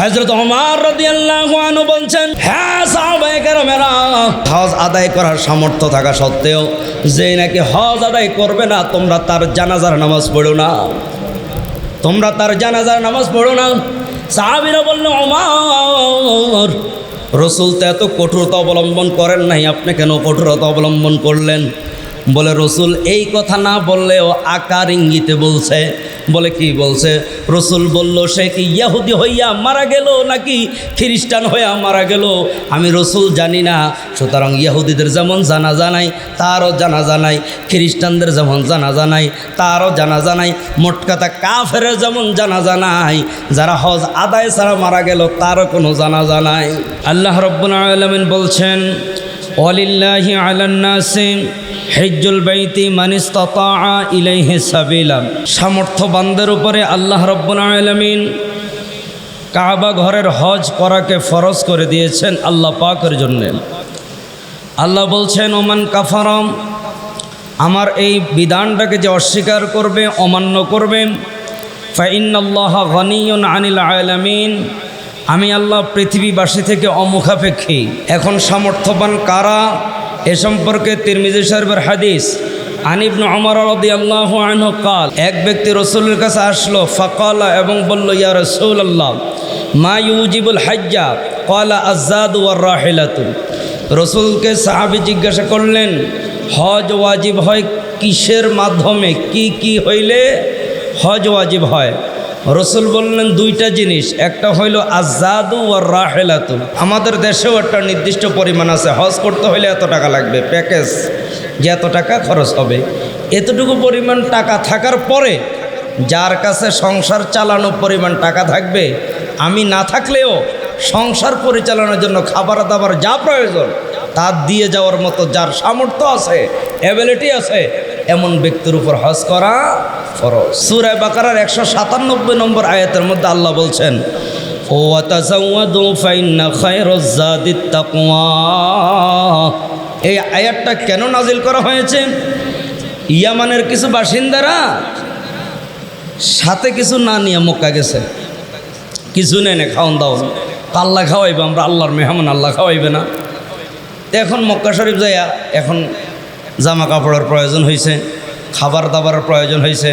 হযরত ওমর রাদিয়াল্লাহু আনহু বলছেন হ্যাঁ সাহাবায়ে কেরামেরা হজ আদায় করার সামর্থ্য থাকা সত্ত্বেও যে নাকি হজ আদায় করবে না, তোমরা তার জানাজার নামাজ পড়ো না। তোমরা তার জানাজার নামাজ পড়ো না। সাহাবিরা বলল ওমর, রসুল তো এত কঠোরতা অবলম্বন করেন নাই, আপনি কেন কঠোরতা অবলম্বন করলেন? বলে, রসুল, এই কথা না বললেও আকার ইঙ্গিতে বলছে। বলে, কি বলছে? রসুল বলল, সে কি ইয়াহুদি হইয়া মারা গেল নাকি খ্রিস্টান হইয়া মারা গেল? আমি রসুল জানি না। সুতরাং ইয়াহুদিদের যেমন জানা জানাই তারও জানা জানাই খ্রিস্টানদের যেমন জানা জানাই তারও জানা জানাই মোট কথা কাফের যেমন জানা জানাই যারা হজ আদায় ছাড়া মারা গেল, তারও কোনো জানা জানাই আল্লাহ রব্বুল আলমিন বলছেন, ওয়ালিল্লাহি আলান্নাসি হিজ্জুল বাইতি মানিস মানিস্তাতা ইলাইহি সাবিলা। সামর্থ্যবানদের উপরে আল্লাহ রব্বুল আলামিন কাবা ঘরের হজ করাকে ফরজ করে দিয়েছেন আল্লাহ পাকের জন্য। আল্লাহ বলছেন, ওমান কাফারম আমার এই বিধানটাকে যে অস্বীকার করবে, অমান্য করবে, ফাইন্নাল্লাহ গনিয়ন আনিল আলামিন, আমি আল্লাহ পৃথিবীবাসী থেকে অমুখাপেক্ষী। এখন সামর্থ্যবান কারা? এ সম্পর্কে তিরমিজি সাহেবের হাদিস। আনিবনু অমর আল্লাহ কাল, এক ব্যক্তি রসুলের কাছে আসলো, ফকালা এবং বলল, ইয়া রসুল আল্লাহ মা ইউজিবুল হাজ্জা? কলা আজাদ ওয়ার রাহেলাতুল রসুলকে সাহাবি জিজ্ঞাসা করলেন, হজ ওয়াজিব হয় কিসের মাধ্যমে? কি কি হইলে হজ ওয়াজিব হয়? রসুল বললেন দুইটা জিনিস, একটা হইল আজাদু আর রাহেলাতু। আমাদের দেশেও একটা নির্দিষ্ট পরিমাণ আছে, হজ করতে হলে এত টাকা লাগবে, প্যাকেজ যে এত টাকা খরচ হবে। এতটুকু পরিমাণ টাকা থাকার পরে যার কাছে সংসার চালানো পরিমাণ টাকা থাকবে, আমি না থাকলেও সংসার পরিচালনার জন্য খাবার দাবার যা প্রয়োজন তা দিয়ে যাওয়ার মতো যার সামর্থ্য আছে অ্যাবিলিটি আছে, এমন ব্যক্তির উপর হজ করা ফরজ। সুরায় বাকারার একশো সাতানব্বই নম্বর আয়াতের মধ্যে আল্লাহ বলছেন এই আয়াতটা কেন নাজিল করা হয়েছে? ইয়ামানের কিছু বাসিন্দারা সাথে কিছু না নিয়ে মক্কা গেছে। কিছু নেই না খাওয়ান দাওয়ান আল্লাহ খাওয়াইবে, আমরা আল্লাহর মেহমান, আল্লাহ খাওয়াইবে না। এখন মক্কা শরীফ যাইয়া এখন জামা কাপড়ের প্রয়োজন হয়েছে খাবার দাবারের প্রয়োজন হয়েছে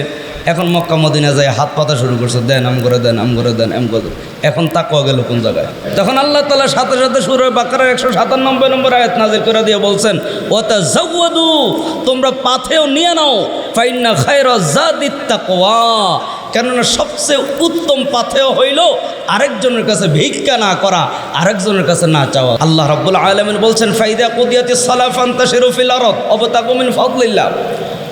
এখন মক্কা মদিনা যায় হাত পাতা শুরু করছে, দেন আম করে, দেন আম করে, দেন এম করে। এখন তাকুয়া গেল কোন জায়গায় তখন আল্লাহ তালা সাথে সাথে শুরু বাকারের একশো সাতানব্বই নম্বর আয়াত নাজির করে দিয়ে বলছেন ওতা জাগুয়াদু তোমরা পাথেও নিয়ে নাও, ফাইন্না খায়রা জাদিত তাকওয়া কেননা সবচেয়ে উত্তম পাথেয় হইল আরেকজনের কাছে ভিক্ষা না করা, আরেকজনের কাছে না চাওয়া। আল্লাহ রাব্বুল আলামিন বলছেন, ফাইদা কুদিয়াতি সালাফান্তা তাশিরু ফিল আরদ, অবতাকু মিন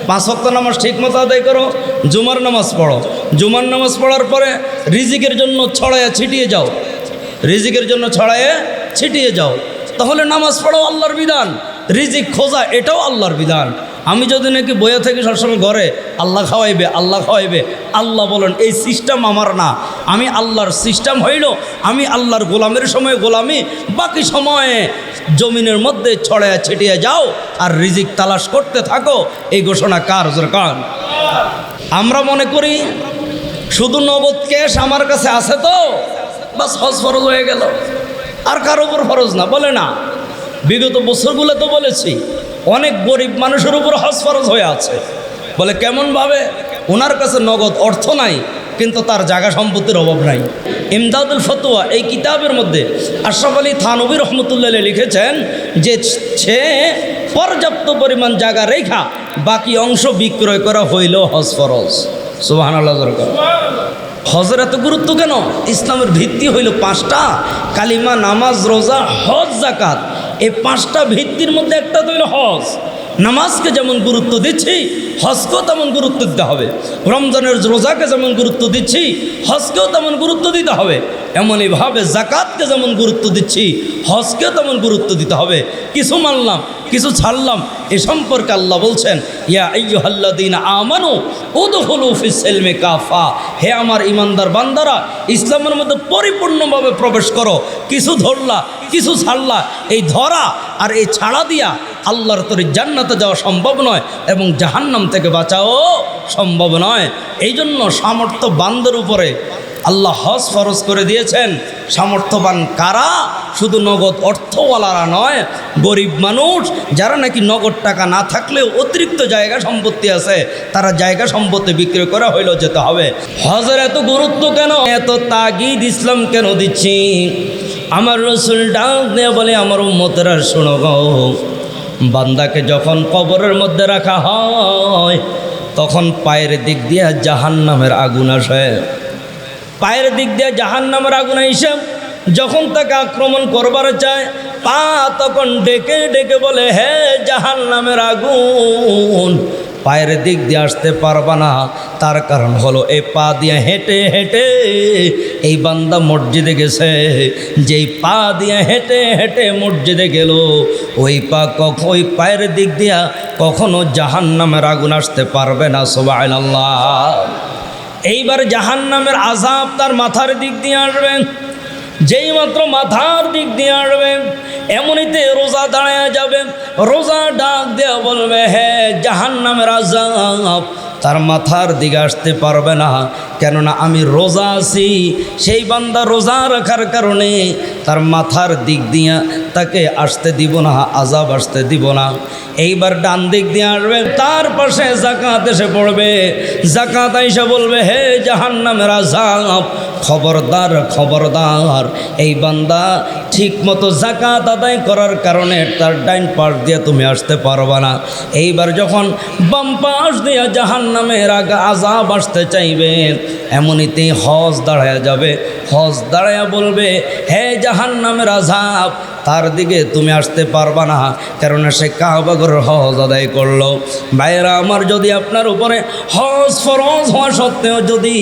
পাঁচ ওয়াক্ত নামাজ ঠিক মতো আদায় করো, জুমার নামাজ পড়ো। জুমার নামাজ পড়ার পরে রিজিকের জন্য ছড়াইয়া ছিটিয়ে যাও। রিজিকের জন্য ছড়াইয়ে ছিটিয়ে যাও। তাহলে নামাজ পড়ো আল্লাহর বিধান, রিজিক খোঁজা এটাও আল্লাহর বিধান। আমি যদি নাকি বইয়া থাকি সবসময় ঘরে, আল্লাহ খাওয়াইবে আল্লাহ খাওয়াইবে। আল্লাহ বলেন, এই সিস্টেম আমার না। আমি আল্লাহর সিস্টেম হইল, আমি আল্লাহর গোলামের সময় গোলামি, বাকি সময়ে জমিনের মধ্যে ছড়ায় ছিটিয়ে যাও আর রিজিক তালাশ করতে থাকো। এই ঘোষণা কার? কান। আমরা মনে করি, শুধু নগদ ক্যাশ আমার কাছে আছে তো, বাস হজ ফরজ হয়ে গেল। আর কারও উপর ফরজ না, বলে না। বিগত বছরগুলো তো বলেছি অনেক গরিব মানুষের উপর হজ ফরজ হয়ে আছে। বলে কেমনভাবে? ওনার কাছে নগদ অর্থ নাই, কিন্তু তার জায়গা সম্পত্তির অভাব নাই। ইমদাদুল ফতুয়া এই কিতাবের মধ্যে আশরাফ আলী থানবী রহমতুল্লাহ লিখেছেন যে সে পর্যাপ্ত পরিমাণ জায়গা রেখা বাকি অংশ বিক্রয় করা হইল হজ ফরজ। সুবাহান আল্লাহ হজের এত গুরুত্ব কেন? ইসলামের ভিত্তি হইল পাঁচটা, কালিমা, নামাজ, রোজা, হজ জাকাত এই পাঁচটা ভিত্তির মধ্যে একটা তো হইল হজ। নামাজকে যেমন গুরুত্ব দিচ্ছি, হজকেও তেমন গুরুত্ব দিতে হবে। রমজানের রোজাকে যেমন গুরুত্ব দিচ্ছি, হজকেও তেমন গুরুত্ব দিতে হবে। এমন এমনইভাবে জাকাতকে যেমন গুরুত্ব দিচ্ছি, হজকেও তেমন গুরুত্ব দিতে হবে। কিছু মানলাম কিছু ছাড়লাম। এ সম্পর্কে আল্লাহ বলছেন, ইয়া আইয়ুহাল্লাযীনা আমানু উদখুলু ফিস-সিলমি কাফা। হে আমার ইমানদার বান্দারা, ইসলামের মধ্যে পরিপূর্ণভাবে প্রবেশ করো। কিছু ধরলা, কিছু ছাড়লা, এই ধরা আর এই ছাড়া দিয়া আল্লাহর তরি জান্নাতে যাওয়া সম্ভব নয় এবং জাহান্নাম থেকে বাঁচাও সম্ভব নয়। এই জন্য সামর্থ্য বান্দের উপরে আল্লাহ হজ ফরজ করে দিয়েছেন। সামর্থ্যবান কারা? শুধু নগদ অর্থওয়ালারা নয়, গরিব মানুষ, যারা নাকি নগদ টাকা না থাকলেও অতিরিক্ত জায়গা সম্পত্তি আছে, তারা জায়গা সম্পত্তি বিক্রি করা হইলেও যেতে হবে। হজের এত গুরুত্ব কেন? এত তাগিদ ইসলাম কেন দিচ্ছি? আমার রসুল ডাক দিয়ে বলে, আমার উম্মতেরা, শোনো বান্দাকে যখন কবরের মধ্যে রাখা হয়, তখন পায়ের দিক দিয়ে জাহান নামের আগুন আসে। পায়ের দিক দিয়ে জাহান নামের আগুন এসে যখন তাকে আক্রমণ করবার চায়, পা তখন ডেকে ডেকে বলে, হে জাহান নামের আগুন, পায়ের দিক দিয়ে আসতে পারবা না। তার কারণ হলো এই পা দিয়ে হেঁটে হেঁটে এই বান্দা মসজিদে গেছে। যেই পা দিয়ে হেঁটে হেঁটে মসজিদে গেল, ওই পা কখন ওই পায়ের দিক দিয়া কখনো জাহান নামের আগুন আসতে পারবে না সবাই আল্লাহ এইবার জাহান নামের আজাব তার মাথার দিক দিয়ে আসবেন যেই মাত্র মাথার দিক দিয়ে আসবেন এমনিতে রোজা দাঁড়ায় যাবে। রোজা ডাক দেওয়া বলবে হ্যাঁ জাহান নামের আজাব তার মাথার দিকে আসতে পারবে না। কেননা আমি রোজা আছি, সেই বান্দা রোজা রাখার কারণে তার মাথার দিক দিয়ে তাকে আসতে দিব না আজাব আসতে দিব না। এইবার ডান দিক দিয়ে আসবে, তার পাশে জাকাত এসে পড়বে। জাকাত এসে বলবে, হে জাহান নামের আজাব খবরদার খবরদার। এই বান্দা ঠিক মতো জাকাত আদায় করার কারণে তার ডাইন পাশ দিয়ে তুমি আসতে পারবা না। এইবার যখন বাম পাশ দিয়ে জাহান নামের আজাব আসতে চাইবে। এমনিতেই হজ দাঁড়ায় যাবে। হজ দাঁড়ায়া বলবে, হে জাহান নামের আজাব তার দিকে তুমি আসতে পারবা না। কেননা সে কাহবাগর হজ আদায় করল। ভাইয়েরা, আমার যদি আপনার উপরে হজ ফরজ হওয়া সত্ত্বেও যদি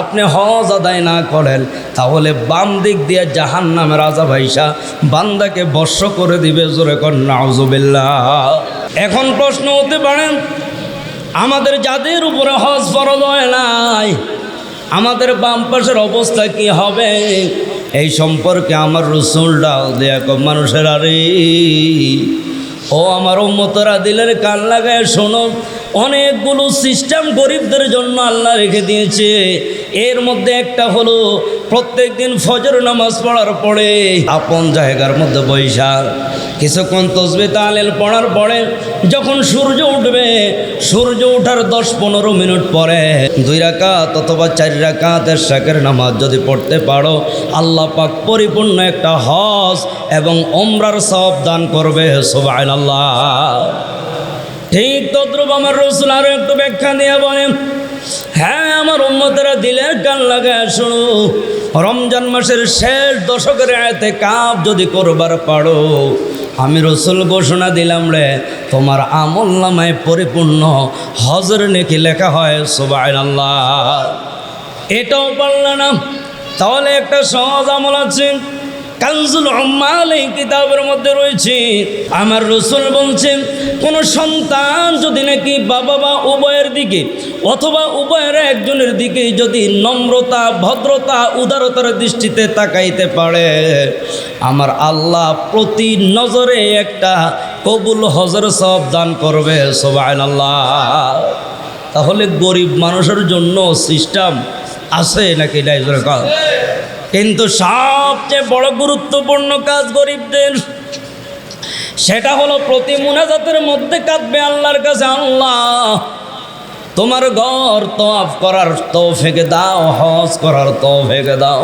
আপনি হজ আদায় না করেন, তাহলে বাম দিক দিয়ে জাহান নামের আজা ভাইসা বান্দাকে বর্ষ করে দিবে। জোরে কন্যা এখন প্রশ্ন হতে পারেন আমাদের যাদের উপরে হজ ফরজ হয় নাই, আমাদের বাম পাশের অবস্থা কি হবে? এই সম্পর্কে আমার রসুল ডাল দেয়া মানুষের আরে ও আমার উম্মতরা, দিলের কান লাগায় শোনো, অনেকগুলো সিস্টেম গরিবদের জন্য আল্লাহ রেখে দিয়েছে। এর মধ্যে একটা হলো প্রত্যেক দিন ফজর নামাজ পড়ার পরে আপন জায়গার মধ্যে বৈশাখ কিছুক্ষণ তসবে তালেল পড়ার পরে যখন সূর্য উঠবে, সূর্য ওঠার দশ পনেরো মিনিট পরে দুই রাকাত অথবা চার রাকাতের শাকের নামাজ যদি পড়তে পারো, আল্লাহ পাক পরিপূর্ণ একটা হজ এবং ওমরার সব দান করবে সোবাই আল্লাহ ঠিক তদ্রুপ আমার রসুল আরও একটু ব্যাখ্যা দিয়ে বলেন হ্যাঁ আমার উন্মতেরা দিলের কান লাগায়, শুনো রমজান মাসের শেষ দশকের আয়তে কাপ যদি করবার পারো, আমি রসুল ঘোষণা দিলাম রে, তোমার আমল নামায় পরিপূর্ণ। হজর নেকি লেখা হয় সুবাই আল্লাহ এটাও পারল না। তাহলে একটা সহজ আমল আছে। কানজুল উম্মাল এই কিতাবের মধ্যে রয়েছে। আমার রসুল বলছেন, কোন সন্তান যদি নাকি বাবা বা উভয়ের দিকে অথবা উভয়ের একজনের দিকে যদি নম্রতা, ভদ্রতা, উদারতার দৃষ্টিতে তাকাইতে পারে, আমার আল্লাহ প্রতি নজরে একটা কবুল হজর সব দান করবে সোবাই আল্লাহ তাহলে গরিব মানুষের জন্য সিস্টেম আছে নাকি নাই? কিন্তু সবচেয়ে বড় গুরুত্বপূর্ণ কাজ গরিবদের, সেটা হলো প্রতি মুনাজাতের মধ্যে কাঁদবে আল্লাহর কাছে, আল্লাহ, তোমার ঘর তফ করার তৌফিকে দাও, হজ করার তৌফিকে দাও।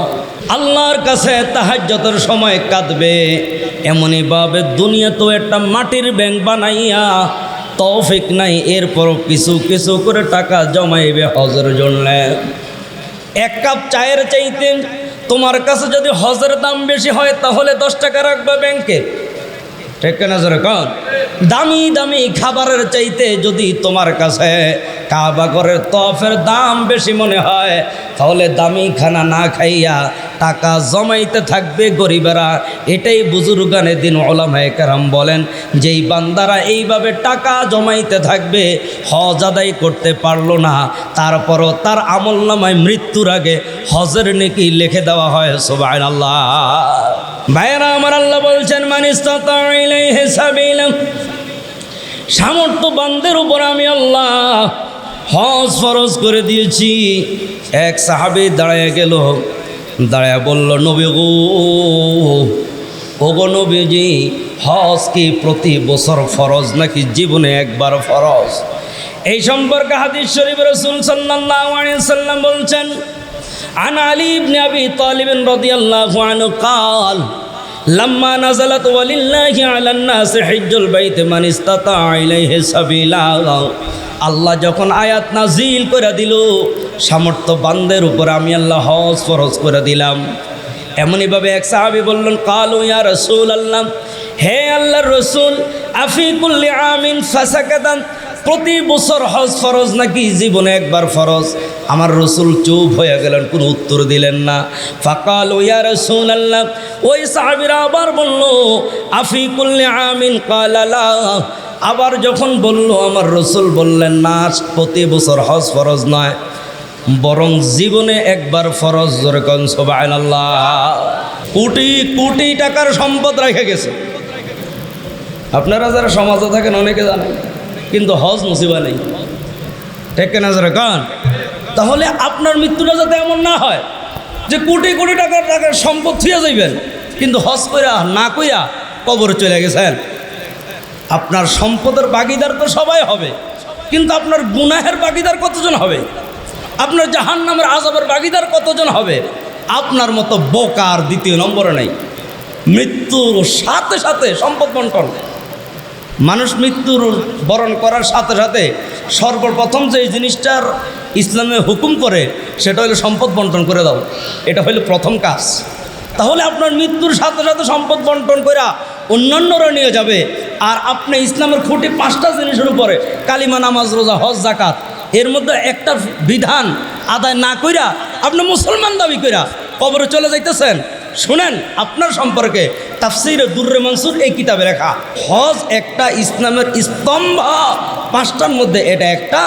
আল্লাহর কাছে তাহাজ্জতের সময় কাঁদবে এমনই ভাবে দুনিয়া তো একটা মাটির ব্যাংক বানাইয়া তৌফিক নাই এরপর কিছু কিছু করে টাকা জমাইবে হজের জন্য। এক কাপ চায়ের চাইতে তোমার কাছে যদি হজের দাম বেশি হয়, তাহলে দশ টাকা রাখবে ব্যাংকে। ঠিক না দামি দামি খাবারের চাইতে যদি তোমার কাছে কাবা করে তফের দাম বেশি মনে হয়, তাহলে দামি খানা না খাইয়া টাকা জমাইতে থাকবে গরিবেরা। এটাই বুজুর্গানে দিন ওলামায় কারাম বলেন, যেই বান্দারা এইভাবে টাকা জমাইতে থাকবে, হজ আদায় করতে পারল না। তারপরও তার আমল নামায় মৃত্যুর আগে হজের নেকি লিখে দেওয়া হয় সোবাই আল্লাহ ভাইয়েরা, আমার আল্লাহ বলছেন মানিস সামর্থ্য বান্দের উপর আমি আল্লাহ হজ ফরজ করে দিয়েছি। এক সাহাবি দাঁড়ায় গেল দাঁড়ায় বলল নবী গো ওগো নবীজি হজ কি প্রতি বছর ফরজ নাকি জীবনে একবার ফরজ এই সম্পর্কে হাদিস শরীফ রসুল সাল্লাল্লাহু আলাইহি সাল্লাম বলছেন عن علي بن ابي طالب رضي الله عنه قال لما نزلت ولله على الناس حج البيت من استطاع اليه سبيلا আল্লাহ যখন আয়াত নাজিল করে দিল সামর্থ্য বান্দের উপর আমি আল্লাহ হজ ফরজ করে দিলাম। এমনইভাবে এক সাহাবি বললেন, কালু ইয়া রসুল আল্লাহ হে আল্লাহ রসুল আফিকুল্লি আমিন ফাসাকাদান প্রতি বছর হজ ফরজ নাকি জীবনে একবার ফরজ? আমার রসুল চুপ হয়ে গেলেন, কোনো উত্তর দিলেন না। ফাকাল ইয়া রসুল আল্লাহ ওই সাহাবিরা আবার বলল আফিকুল্লি আমিন কালালা আবার যখন বলল, আমার রসুল বললেন, না, প্রতি বছর হজ ফরজ নয়। বরং জীবনে একবার ফরজ যেরকম সোবাইন আল্লাহ কোটি কোটি টাকার সম্পদ রেখে গেছে। আপনারা যারা সমাজে থাকেন, অনেকে জানেন, কিন্তু হজ মুসিবা নেই। ঠিক না যারা কান? তাহলে আপনার মৃত্যুটা যাতে এমন না হয় যে কোটি কোটি টাকার টাকার সম্পদ থুয়ে যাইবেন, কিন্তু হজ কইরা না কইয়া কবরে চলে গেছেন। আপনার সম্পদের বাগিদার তো সবাই হবে, কিন্তু আপনার গুনাহের বাগিদার কতজন হবে? আপনার জাহান নামের আজাবের বাগিদার কতজন হবে? আপনার মতো বোকার দ্বিতীয় নম্বরে নেই। মৃত্যুর সাথে সাথে সম্পদ বন্টন। মানুষ মৃত্যুর বরণ করার সাথে সাথে সর্বপ্রথম যে জিনিসটার ইসলামে হুকুম করে, সেটা হলো সম্পদ বন্টন করে দাও। এটা হলো প্রথম কাজ। তাহলে আপনার মৃত্যুর সাথে সাথে সম্পদ বন্টন করা অন্যান্যরা নিয়ে যাবে। আর আপনি ইসলামের খুঁটি পাঁচটা জিনিসের উপরে, কালিমা নামাজ, রোজা, হজ জাকাত এর মধ্যে একটা বিধান আদায় না কইরা আপনি মুসলমান দাবি কইরা কবরে চলে যাইতেছেন। শুনেন, আপনার সম্পর্কে তাফসির দুর্রে মনসুর এই কিতাবে লেখা, হজ একটা ইসলামের স্তম্ভ। পাঁচটার মধ্যে এটা একটা,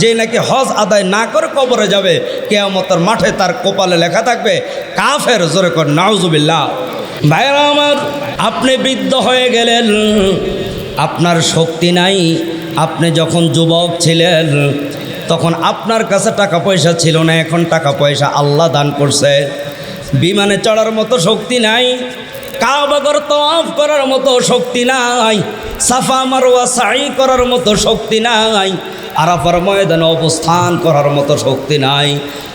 যে নাকি হজ আদায় না করে কবরে যাবে, কেয়ামতের মাঠে তার কপালে লেখা থাকবে, কাফের জোরে কর, নাউজুবিল্লাহ। ভাইরা আমার, আপনি বৃদ্ধ হয়ে গেলেন, আপনার শক্তি নাই, আপনি যখন যুবক ছিলেন তখন আপনার কাছে টাকা পয়সা ছিল না, এখন টাকা পয়সা আল্লাহ দান করছে। বিমানে চড়ার মতো শক্তি নাই কাবাগর তফ করার মতো শক্তি নাই, সাফা মারোয়া সাই করার মতো শক্তি নাই, আরাফার ময়দানে অবস্থান করার মতো শক্তি নাই,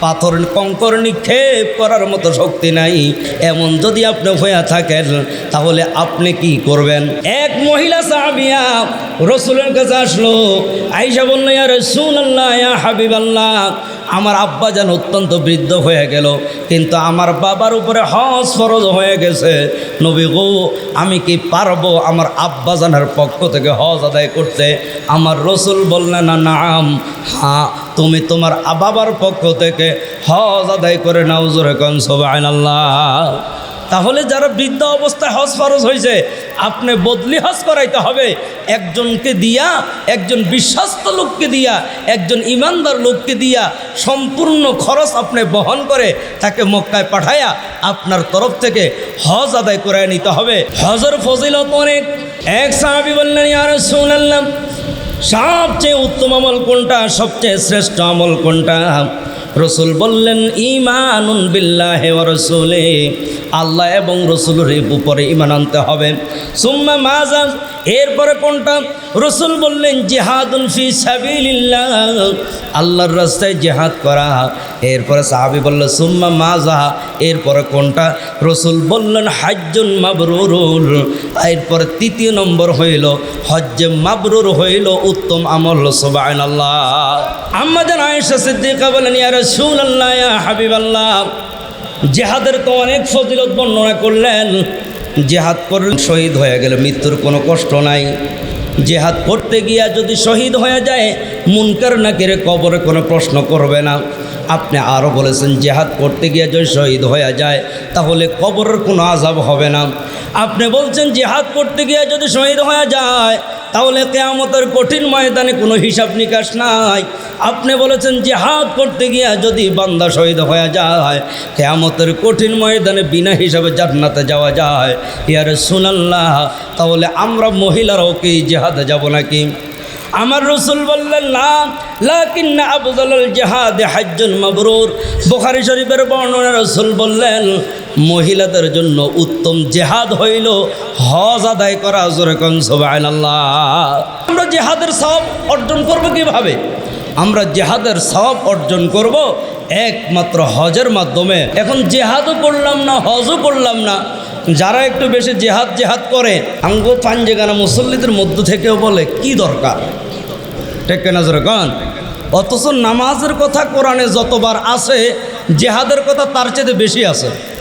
পাথর কঙ্কর নিক্ষেপ করার মতো শক্তি নাই। এমন যদি আপনি হয়ে থাকেন, তাহলে আপনি কি করবেন? এক মহিলা সাহাবিয়া রসুলের কাছে আসলো আইসা বলল, ইয়া রসুল আল্লাহ হাবিব আল্লাহ আমার আব্বা যেন অত্যন্ত বৃদ্ধ হয়ে গেল, কিন্তু আমার বাবার উপরে হস ফরজ হয়ে গেছে। নবী গো, আমি কি পারব আমার আব্বা জানার পক্ষ থেকে হজ আদায় করতে? আমার রসুল বললেন, না, নাম হ্যাঁ তুমি তোমার বাবার পক্ষ থেকে হজ আদায় করে নাও জোরে কনসবাইন আল্লাহ তাহলে যারা বৃদ্ধ অবস্থায় হজ ফরজ হয়েছে, আপনি বদলি হজ করাইতে হবে। একজনকে দিয়া, একজন বিশ্বস্ত লোককে দিয়া, একজন ইমানদার লোককে দিয়া সম্পূর্ণ খরচ আপনি বহন করে তাকে মক্কায় পাঠায়া আপনার তরফ থেকে হজ আদায় করে নিতে হবে। হজর ফজিলত অনেক। এক সাহাবি বললেন আর শুনলাম সবচেয়ে উত্তম আমল কোনটা? সবচেয়ে শ্রেষ্ঠ আমল কোনটা? রসুল বললেন ইমানুন বিল্লাহে রসুলে আল্লাহ এবং রসুলের উপরে ইমান আনতে হবে। সুম্মা মাজা এরপরে কোনটা? রসুল বললেন জেহাদুল ফি সাবিলিল্লাহ। আল্লাহর রাস্তায় জেহাদ করা। এরপরে সাহাবি বলল, সুম্মা মাজা এরপরে কোনটা? রসুল বললেন, হাজ্জুন মাবরুরুল এরপরে তৃতীয় নম্বর হইল, হজ্জে মাবরুর হইল উত্তম আমল সুবাইন আল্লাহ আমাদের আয়েশা সিদ্দিকা বলেন, ইয়া আল্লাহ হাবিব আল্লাহ জেহাদের তো অনেক ফজিলত বর্ণনা করলেন। জেহাদ করলেন শহীদ হয়ে গেল, মৃত্যুর কোনো কষ্ট নাই। জেহাদ করতে গিয়া যদি শহীদ হয়ে যায়, মুনকার নাকিরে কবরে কোনো প্রশ্ন করবে না। আপনি আরও বলেছেন, জেহাদ করতে গিয়ে যদি শহীদ হয়ে যায়, তাহলে কবরের কোনো আজাব হবে না। আপনি বলছেন, জেহাদ করতে গিয়ে যদি শহীদ হয়ে যায় তাহলে কেয়ামতের কঠিন ময়দানে কোনো হিসাব নিকাশ নাই। আপনি বলেছেন জেহাদ করতে গিয়া যদি বান্দা শহীদ হয়ে যায়, কেয়ামতের কঠিন ময়দানে বিনা হিসাবে জান্নাতে যাওয়া যায়। ইয়ারে সুনাল্লাহ তাহলে আমরা মহিলারাও কি জেহাদে যাব নাকি? আমার রসুল বললেন, না আবদুল জেহাদ হাজ্জুল মাবরুর। বুখারী শরীফের বর্ণনা রসুল বললেন মহিলাদের জন্য উত্তম জেহাদ হইল, হজ আদায় করা সুবহানাল্লাহ। আমরা জেহাদের সব অর্জন করব কীভাবে? আমরা জেহাদের সব অর্জন করব একমাত্র হজের মাধ্যমে। এখন জেহাদও করলাম না, হজও করলাম না। যারা একটু বেশি জেহাদ জেহাদ করে, আঙ্গ পাঞ্জেগানা মুসল্লিদের মধ্য থেকেও বলে, কি দরকার? টেকে নজরে কন? অথচ নামাজের কথা কোরআনে যতবার আসে জেহাদের কথা তার চেয়ে বেশি আছে।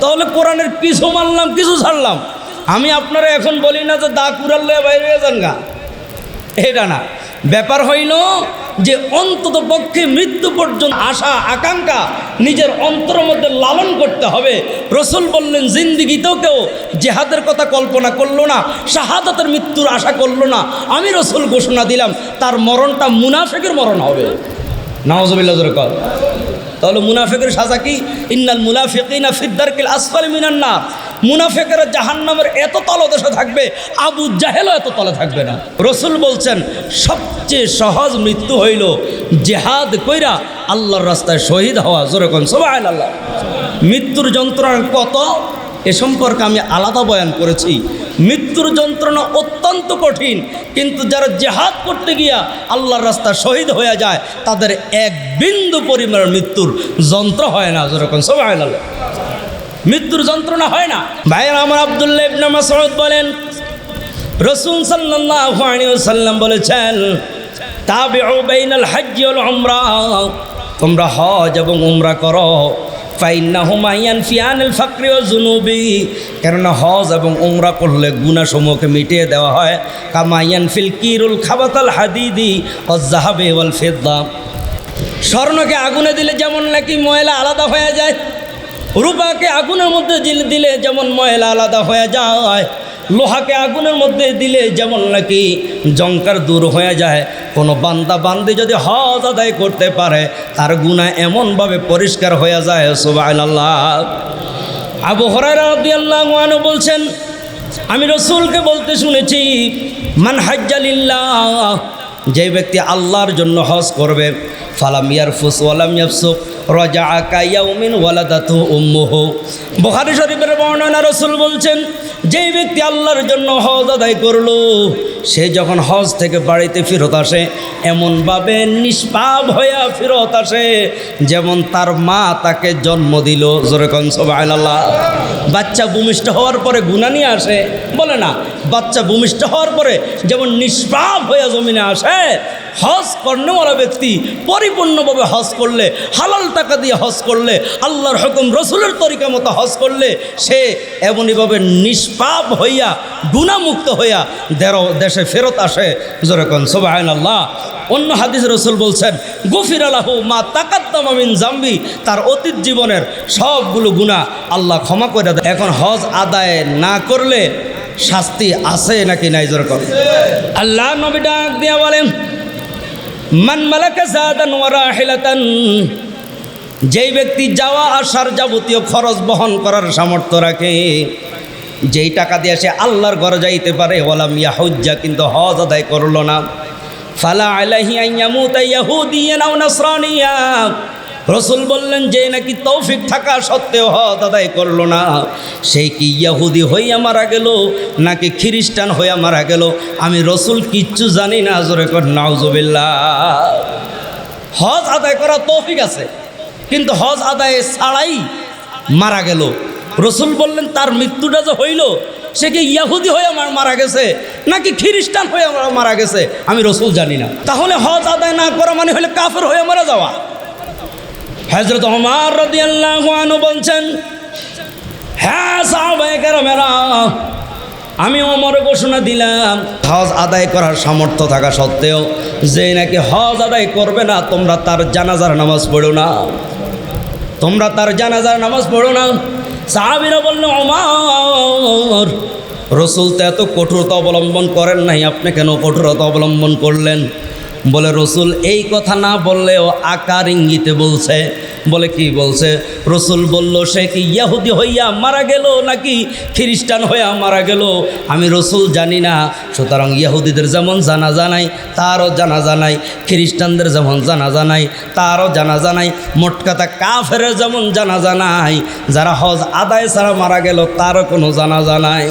তাহলে কোরআনের পিছু মানলাম কিছু ছাড়লাম। আমি আপনারা এখন বলি না যে দা কুড়াল্লে বাইরে যান গা। এটা না। ব্যাপার হইল যে অন্তত পক্ষে মৃত্যু পর্যন্ত আশা, আকাঙ্ক্ষা নিজের অন্তরের মধ্যে লালন করতে হবে। রসুল বললেন জিন্দিগিতেও কেউ জেহাদের কথা কল্পনা করল না, শাহাদাতের মৃত্যুর আশা করল না। আমি রসুল ঘোষণা দিলাম, তার মরণটা মুনাফেকের মরণ হবে। নওয়াজবিল্লাহ কল তাহলে মুনাফেকের সাজা কি? ইন্নাল মুনাফিকিনা ফিদ্দারকিল আসফাল মিনান্না মুনাফেকের জাহান্নামের এত তলদেশে থাকবে, আবু জাহেলও এত তলে থাকবে না। রসুল বলছেন, সবচেয়ে সহজ মৃত্যু হইল জেহাদ কইরা আল্লাহর রাস্তায় শহীদ হওয়া। জোরে কন সবাই আল্লাহ মৃত্যুর যন্ত্রণা কত? এ সম্পর্কে আমি আলাদা বয়ান করেছি। মৃত্যুর যন্ত্রণা অত্যন্ত কঠিন, কিন্তু যারা জেহাদ করতে গিয়া আল্লাহর রাস্তা শহীদ হয়ে যায়, তাদের এক বিন্দু পরিমাণের মৃত্যুর যন্ত্র হয় না। যেরকম সবাই আল্লাহ মৃত্যুর যন্ত্রণা হয় না। ভাইয়ের, আমার আবদুল্লাহ ইবনে মাসউদ বলেন, রসুল সাল্লাল্লাহু বলেছেন, তাবিউ উমরা। তোমরা হজ এবং উমরা করো। ফাইন্নাহুমা ইয়ানফিয়ানিল ফাকরি ওয়া যুনুবি। কেননা হজ এবং উমরা করলে গুনাহসমূহকে মিটিয়ে দেওয়া হয়। কামাইয়ান ফিল কিরুল খাবাতাল হাদিদি ওয়াজ যাহাবি ওয়াল ফিদ্দা। স্বর্ণকে আগুনে দিলে যেমন নাকি ময়লা আলাদা হয়ে যায়, রূপাকে আগুনের মধ্যে দিলে দিলে যেমন ময়লা আলাদা হয়ে যায়। লোহাকে আগুনের মধ্যে দিলে যেমন নাকি জঙ্কার দূর হয়ে যায়, কোনো বান্দা বান্দি যদি হজ আদায় করতে পারে, তার গুণা এমনভাবে পরিষ্কার হয়ে যায় সুবাহ আবু হরাই আল্লাহ বলছেন, আমি রসুলকে বলতে শুনেছি, মান হাজ্জালিল্লাহ যে ব্যক্তি আল্লাহর জন্য হজ করবে, ফালাম ইয়ারফুস ওয়ালাম রজা আকাইয়াউমিন ওয়ালাদাতু উম্মুহু। বুখারী শরীফের বর্ণনা রসুল বলছেন, যেই ব্যক্তি আল্লাহর জন্য হজ আদায় করল, সে যখন হজ থেকে বাড়িতে ফেরত আসে, এমনভাবে নিষ্পাপ হইয়া ফেরত আসে, যেমন তার মা তাকে জন্ম দিল। সবাই আল্লাহ বাচ্চা ভূমিষ্ঠ হওয়ার পরে গুণা নিয়ে আসে, বলে না, বাচ্চা ভূমিষ্ঠ হওয়ার পরে যেমন নিষ্পাপ হইয়া জমিনে আসে হজ কর্ণওয়ালা ব্যক্তি পরিপূর্ণভাবে হজ করলে, হালাল টাকা দিয়ে হজ করলে, আল্লাহর হুকুম, রসুলের তরিকা মতো হজ করলে, সে এমনইভাবে নিষ্পাপ হইয়া, গুণামুক্ত হইয়া দেড় দেশে ফেরত আসে। যেরকম সোবাহান আল্লাহ অন্য হাদিস রসুল বলছেন, গফির আলাহু মা তাকাত্তামিন জাম্বি তার অতীত জীবনের সবগুলো গুণা আল্লাহ ক্ষমা করে দেয় এখন হজ আদায় না করলে শাস্তি আছে নাকি নাই? যেরকম আল্লাহ নবী ডাক দিয়া বলেন মান মালাকা জাদান ওয়ারাহিলাতান যেই ব্যক্তি যাওয়া আসার যাবতীয় খরচ বহন করার সামর্থ্য রাখে, যেই টাকা দিয়ে সে আল্লাহর ঘরে যাইতে পারে ওলাম ইয়াহুজ্জা, কিন্তু হজ আদায় করল না। ফালা আলাহি আইয়ামুতা ইয়াহুদিয়ান আও নাসরানিয়া। রসুল বললেন, যে নাকি তৌফিক থাকা সত্ত্বেও হজ আদায় করল না সেই কি ইয়াহুদি হইয়া মারা গেল, নাকি খ্রিস্টান হইয়া মারা গেল? আমি রসুল কিচ্ছু জানি না, জোরে কর, নাউজুবিল্লাহ। হজ আদায় করা তৌফিক আছে, কিন্তু হজ আদায় ছাড়াই মারা গেল। রসুল বললেন, তার মৃত্যুটা যে হইল, সে কি ইয়াহুদি হয়ে আমার মারা গেছে, নাকি খ্রিস্টান হয়ে আমার মারা গেছে? আমি রসুল জানি না। তাহলে হজ আদায় না করা মানে হলে কাফের হয়ে মারা যাওয়া। হজরত আমার রদি আল্লাহ বলছেন হ্যাঁ সাহবাইকার মেরা আমি অমর ঘোষণা দিলাম, হজ আদায় করার সামর্থ্য থাকা সত্ত্বেও যে নাকি হজ আদায় করবে না, তোমরা তার জানাজার নামাজ পড়ো না। তোমরা তার জানাজার নামাজ পড়ো না। সাহাবিরা বলল অমর রসুল তো এত কঠোরতা অবলম্বন করেন নাই, আপনি কেন কঠোরতা অবলম্বন করলেন? বলে, রসুল, এই কথা না বললেও আকার ইঙ্গিতে বলছে। বলে, কি বলছে? রসুল বলল, সে কি ইয়াহুদি হইয়া মারা গেল নাকি খ্রিস্টান হইয়া মারা গেল? আমি রসুল জানি না। সুতরাং ইয়াহুদিদের যেমন জানা জানাই তারও জানা জানাই খ্রিস্টানদের যেমন জানা জানাই তারও জানা জানাই মোট কথা কাফের যেমন জানা জানাই যারা হজ আদায় ছাড়া মারা গেল, তারও কোনো জানা জানাই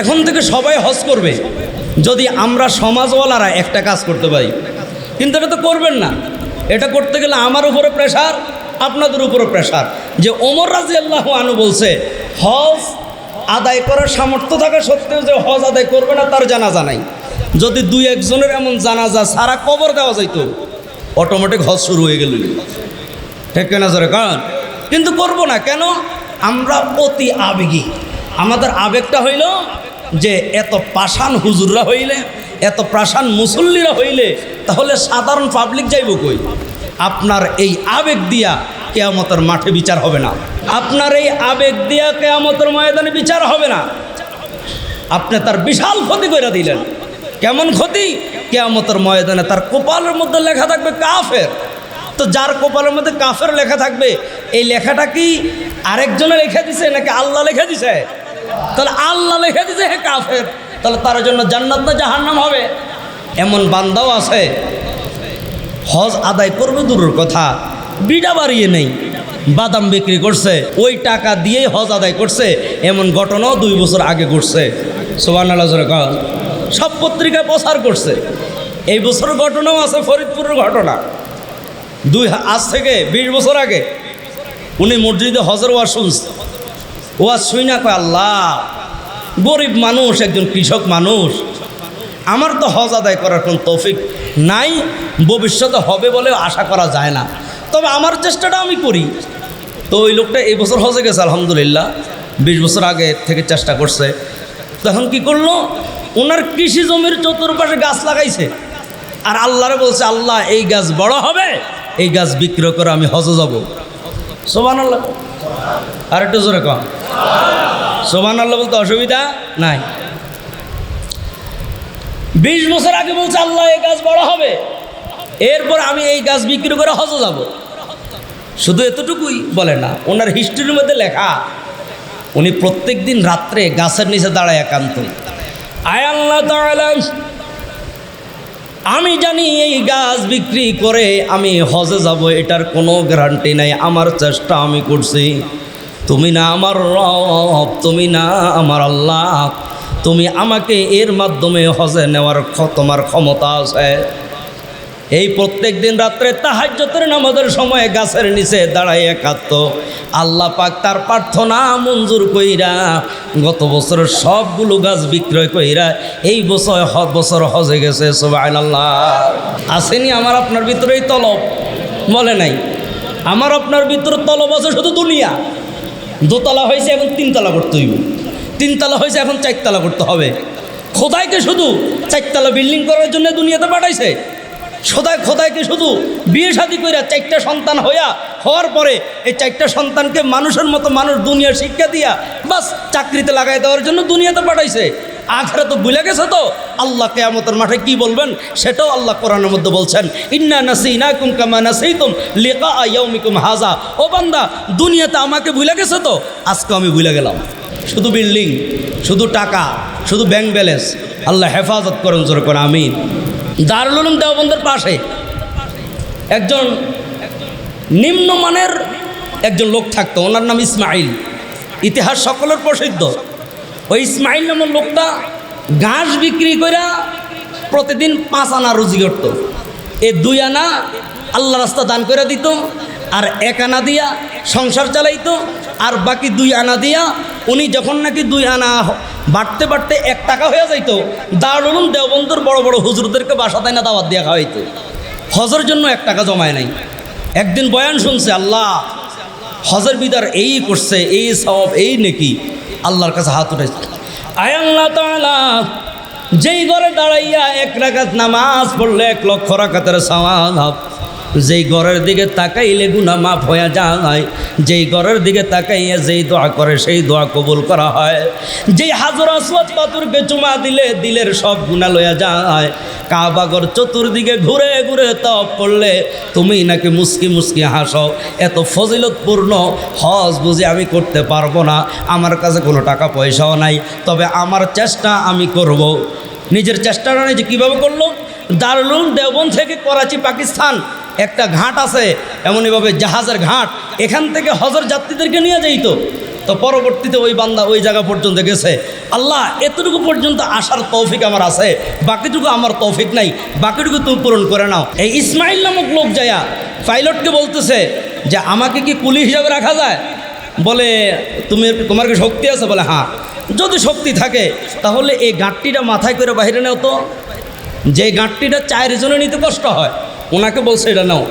এখন থেকে সবাই হজ করবে। যদি আমরা সমাজওয়ালারা একটা কাজ করতে পারি, কিন্তু এটা তো করবেন না। এটা করতে গেলে আমার উপরে প্রেশার আপনাদের উপরে প্রেশার যে ওমর রাজি আল্লাহ আনু বলছে, হজ আদায় করার সামর্থ্য থাকা সত্ত্বেও যে হজ আদায় করবে না, তার জানাজা নাই। যদি দুই একজনের এমন জানাজা সারা কবর দেওয়া যাইতো অটোমেটিক হজ শুরু হয়ে গেল। ঠিক কেনা জোরে কারণ কিন্তু করব না। কেন? আমরা অতি আবেগী। আমাদের আবেগটা হইল যে এত পাষাণ হুজুররা হইলে, এত পাষাণ মুসল্লিরা হইলে, তাহলে সাধারণ পাবলিক যাইব কই? আপনার এই আবেগ দিয়া কেয়ামতের মাঠে বিচার হবে না। আপনার এই আবেগ দিয়া কেয়ামতের ময়দানে বিচার হবে না। আপনি তার বিশাল ক্ষতি করে দিলেন। কেমন ক্ষতি? কেয়ামতের ময়দানে তার কপালের মধ্যে লেখা থাকবে কাফের। তো যার কপালের মধ্যে কাফের লেখা থাকবে, এই লেখাটা কি আরেকজনে লিখে দিছে নাকি আল্লাহ লেখা দিছে? তাহলে আল্লাহ লিখে দিছে হে কাফের, তাহলে তার জন্য জান্নাত না জাহান্নাম হবে? এমন বান্দাও আছে। হজ আদায় করবে দূরের কথা বিডা বাড়িয়ে নেই, বাদাম বিক্রি করছে, ওই টাকা দিয়েই হজ আদায় করছে, এমন ঘটনাও দুই বছর আগে ঘটছে। সোবান সব পত্রিকায় প্রচার করছে। এই বছর ঘটনাও আছে, ফরিদপুরের ঘটনা। দুই, আজ থেকে বিশ বছর আগে, উনি মসজিদে হজর ওয়াজ শুনছে। ওয়াজ শুই না কয়, আল্লাহ, গরিব মানুষ, একজন কৃষক মানুষ, আমার তো হজ আদায় করার কোনো তৌফিক নাই, ভবিষ্যতে হবে বলে আশা করা যায় না। তবে আমার চেষ্টাটা আমি করি। তো ওই লোকটা এই বছর হজে গেছে, আলহামদুলিল্লাহ, বিশ বছর আগে থেকে চেষ্টা করছে। তখন কি করল? ওনার কৃষি জমির চতুর্পাশে গাছ লাগাইছে। আর আল্লাহরে বলছে, আল্লাহ, এই গাছ বড় হবে, এই গাছ বিক্রয় করে আমি হজে যাব। সোবান আল্লাহ আর একটু জোরে কম সোবান আল্লাহ বলতে অসুবিধা নাই। বিশ বছর আগে বলছে আল্লাহ এই গাছ বড় হবে। এরপর আমি এই গাছ বিক্রি করে হজে যাব। শুধু এতটুকুই বলে না, ওনার হিস্ট্রির মধ্যে লেখা, উনি প্রত্যেক দিন রাত্রে গাছের নিচে দাঁড়ায় একান্ত আয় আল্লাহ আমি জানি এই গাছ বিক্রি করে আমি হজে যাব, এটার কোনো গ্যারান্টি নাই। আমার চেষ্টা আমি করছি। তুমি না আমার রব, তুমি না আমার আল্লাহ। তুমি আমাকে এর মাধ্যমে হজে নেওয়ার তোমার ক্ষমতা আছে। এই প্রত্যেক দিন রাত্রে তাহাজ্যতের নামাজের সময় গাছের নিচে দাঁড়ায় একাত্ম আল্লাহ পাক তার প্রার্থনা মঞ্জুর কইরা গত বছরের সবগুলো গাছ বিক্রয় কইরা এই বছর হ, বছর হজে গেছে সবাই আল্লাহ আসেনি আমার আপনার ভিতরে এই তলব? বলে নাই। আমার আপনার ভিতরে তলব আছে শুধু দুনিয়া। দোতলা হয়েছে, এখন তিনতলা করতে হইব। তিনতলা হয়েছে, এখন চারতলা করতে হবে। খোদাইকে শুধু চারতলা বিল্ডিং করার জন্য দুনিয়াতে পাঠাইছে। খোদাই খোদাইকে শুধু বিয়ে শাদি কইরা চারটা সন্তান হইয়া হওয়ার পরে এই চারটা সন্তানকে মানুষের মতো মানুষ দুনিয়ার শিক্ষা দিয়া বাস চাকরিতে লাগাই দেওয়ার জন্য দুনিয়াতে পাঠাইছে। আখরে তো ভুলে গেছে তো? আল্লাহ কেয়ামতের মাঠে কি বলবেন? সেটাও আল্লাহ কোরআনের মধ্যে বলছেন, ইন্না নাসি না কুম নাসিতুম লেখা আয়াউমিকুম হাজা ও বান্দা, দুনিয়াতে আমাকে ভুলে গেছে তো? আজকে আমি ভুলে গেলাম। শুধু বিল্ডিং, শুধু টাকা, শুধু ব্যাংক ব্যালেন্স। আল্লাহ হেফাজত করেন জোর করে আমিন। দারুল উলুম দেওবন্দের পাশে একজন নিম্নমানের একজন লোক থাকতো, ওনার নাম ইসমাইল। ইতিহাস সকলের প্রসিদ্ধ। ওই ইসমাইল নামের লোকটা ঘাস বিক্রি করে প্রতিদিন পাঁচ আনা রুজি করতো। এ দুই আনা আল্লাহ রাস্তা দান করে দিত আর এক আনা দিয়া সংসার চালাইতো, আর বাকি দুই আনা দিয়া উনি যখন নাকি দুই আনা বাড়তে বাড়তে এক টাকা হয়ে যাইতো দারুল দেওবন্দর বড় বড় হুজুরদেরকে বাসা তাই না দাওয়াত দিয়া খাওয়াইতো। হজের জন্য এক টাকা জমায় নাই। একদিন বয়ান শুনছে, আল্লাহ, হজের বিদার এই করছে, এই সব এই নাকি। আল্লাহর কাছে হাত উঠেছে আয় আল্লাহ তাআলা, যেই ঘরে দাঁড়াইয়া এক রাকাত নামাজ পড়লে এক লক্ষ রাকাতের সওয়াব। যেই ঘরের দিকে তাকাইলে গুনা মাফ হয়ে যায়। যেই ঘরের দিকে তাকাইয়া যেই দোয়া করে, সেই দোয়া কবুল করা হয়। যেই হাজর আসওয়াদ পাথরকে চুমা দিলে, দিলের সব গুণা লয়া যায়। কাবাগর চতুর্দিকে ঘুরে ঘুরে তপ করলে, তুমি নাকি মুস্কি মুস্কি হাসো। এত ফজিলতপূর্ণ হজ বুঝি আমি করতে পারব না। আমার কাছে কোনো টাকা পয়সাও নাই। তবে আমার চেষ্টা আমি করব। নিজের চেষ্টাটা নিজে কীভাবে করল? দারুল দেওবন থেকে করাচি, পাকিস্তান। একটা ঘাট আছে এমনইভাবে জাহাজের ঘাট। এখান থেকে হজর যাত্রীদেরকে নিয়ে যাইতো। তো পরবর্তীতে ওই বান্দা ওই জায়গা পর্যন্ত গেছে। আল্লাহ, এতটুকু পর্যন্ত আসার তৌফিক আমার আছে। বাকিটুকু আমার তৌফিক নাই। বাকিটুকু তুমি পূরণ করে নাও। এই ইসমাইল নামক লোক যায়া পাইলটকে বলতেছে যে, আমাকে কি কুলি হিসাবে রাখা যায়? বলে, তুমি তোমার কি শক্তি আছে? বলে হ্যাঁ। যদি শক্তি থাকে, তাহলে এই গাঁটটিটা মাথায় করে বাইরে নেও তো। যে গাঁটটিটা চায়ের জন্য নিতে কষ্ট হয়। ওনাকে বলছে, এটা নাও।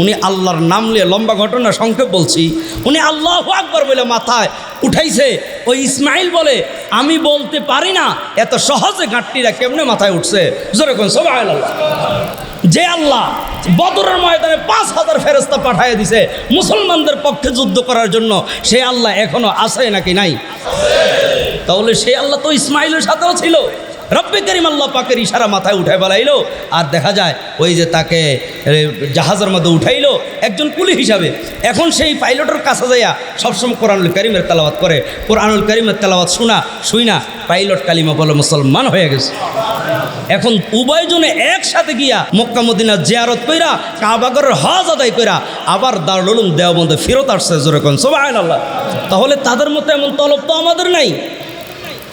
উনি আল্লাহর নাম নিয়ে লম্বা ঘটনা সংক্ষেপ বলছি। উনি আল্লাহ আকবর বলে মাথায় উঠাইছে, ওই ইসমাইল বলে, আমি বলতে পারি না, এত সহজে গাঁটটিটা কেমনে মাথায় উঠছে? যেরকম সবাই যে আল্লাহ বদরের ময়দানে পাঁচ হাজার ফেরস্তা পাঠিয়ে দিছে, মুসলমানদের পক্ষে যুদ্ধ করার জন্য, সে আল্লাহ এখনও আছে নাকি নাই? তাহলে সে আল্লাহ তো ইসমাইলের সাথেও ছিল। রব্বে করিম আল্লাহ পাকের ইশারা মাথায় উঠায় বেলাইলো আর দেখা যায়, ওই যে তাকে জাহাজের মধ্যে উঠাইলো একজন কুলি হিসাবে। এখন সেই পাইলটের কাছে যাইয়া সবসময় কোরআনুল করিমের তেলাওয়াত করে। কোরআনুল করিমের তেলাওয়াত শোনা, শুই না, পাইলট কালিমা বলে মুসলমান হয়ে গেছে। এখন উভয়জনে একসাথে গিয়া মক্কা মদিনা জিয়ারত কইরা কাবাগরের হজ আদায় কইরা, আবার দারুল উলুম দেওবন্দে ফেরত আসছে যেরকম সবাই আল্লাহ তাহলে তাদের মতো এমন তলব তো আমাদের নাই।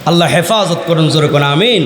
আল্লাহ হেফাজত করুন জোরে কোন আমিন।